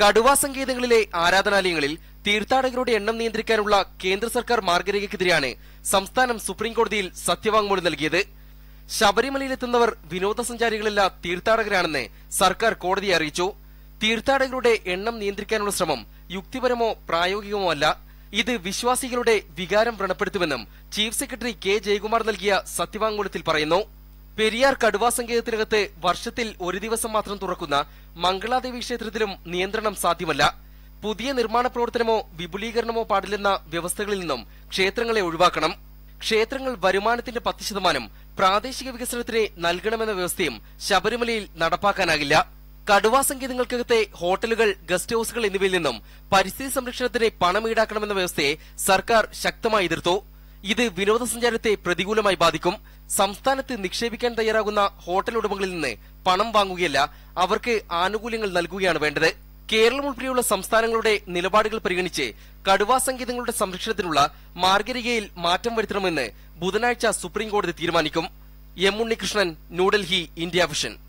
കടുവാ സങ്കേതങ്ങളിലെ ആരാധനാലയങ്ങളിൽ തീർത്ഥാടകരുടെ എണ്ണം നിയന്ത്രിക്കാനുള്ള കേന്ദ്ര സർക്കാർ മാർഗരേഖയ്ക്കെതിരെയാണ് സംസ്ഥാനം സുപ്രീംകോടതിയിൽ സത്യവാങ്മൂലം നൽകിയത്. ശബരിമലയിലെത്തുന്നവർ വിനോദസഞ്ചാരികളല്ല തീർത്ഥാടകരാണെന്ന് സർക്കാർ കോടതിയെ അറിയിച്ചു. തീർത്ഥാടകരുടെ എണ്ണം നിയന്ത്രിക്കാനുള്ള ശ്രമം യുക്തിപരമോ പ്രായോഗികമോ അല്ല. ഇത് വിശ്വാസികളുടെ വികാരം വ്രണപ്പെടുത്തുമെന്നും ചീഫ് സെക്രട്ടറി കെ ജയകുമാർ നൽകിയ സത്യവാങ്മൂലത്തിൽ പറയുന്നു. പെരിയാർ കടുവാ സങ്കേതത്തിനകത്ത് വർഷത്തിൽ ഒരു ദിവസം മാത്രം തുറക്കുന്ന മംഗളാദേവി ക്ഷേത്രത്തിലും നിയന്ത്രണം സാധ്യമല്ല. പുതിയ നിർമ്മാണ പ്രവർത്തനമോ വിപുലീകരണമോ പാടില്ലെന്ന വ്യവസ്ഥകളിൽ നിന്നും ക്ഷേത്രങ്ങളെ ഒഴിവാക്കണം. ക്ഷേത്രങ്ങൾ വരുമാനത്തിന്റെ പത്ത് ശതമാനം പ്രാദേശിക വികസനത്തിന് നൽകണമെന്ന വ്യവസ്ഥയും ശബരിമലയിൽ നടപ്പാക്കാനാകില്ല. കടുവാ സങ്കേതങ്ങൾക്കകത്തെ ഹോട്ടലുകൾ ഗസ്റ്റ് ഹൌസുകൾ എന്നിവയിൽ നിന്നും പരിസ്ഥിതി സംരക്ഷണത്തിന് പണം ഈടാക്കണമെന്ന വ്യവസ്ഥയെ സർക്കാർ ശക്തമായി എതിർത്തു. ഇത് വിനോദസഞ്ചാരത്തെ പ്രതികൂലമായി ബാധിക്കും. സംസ്ഥാനത്ത് നിക്ഷേപിക്കാൻ തയ്യാറാകുന്ന ഹോട്ടൽ ഉടമകളിൽ നിന്ന് പണം വാങ്ങുകയല്ല അവർക്ക് ആനുകൂല്യങ്ങൾ നൽകുകയാണ് വേണ്ടത്. കേരളം ഉൾപ്പെടെയുള്ള സംസ്ഥാനങ്ങളുടെ നിലപാടുകൾ പരിഗണിച്ച് കടുവാ സംഗീതങ്ങളുടെ സംരക്ഷണത്തിനുള്ള മാർഗരേഖയിൽ മാറ്റം വരുത്തണമെന്ന് ബുധനാഴ്ച സുപ്രീംകോടതി തീരുമാനിക്കും. M Unnikrishnan New Delhi India vision.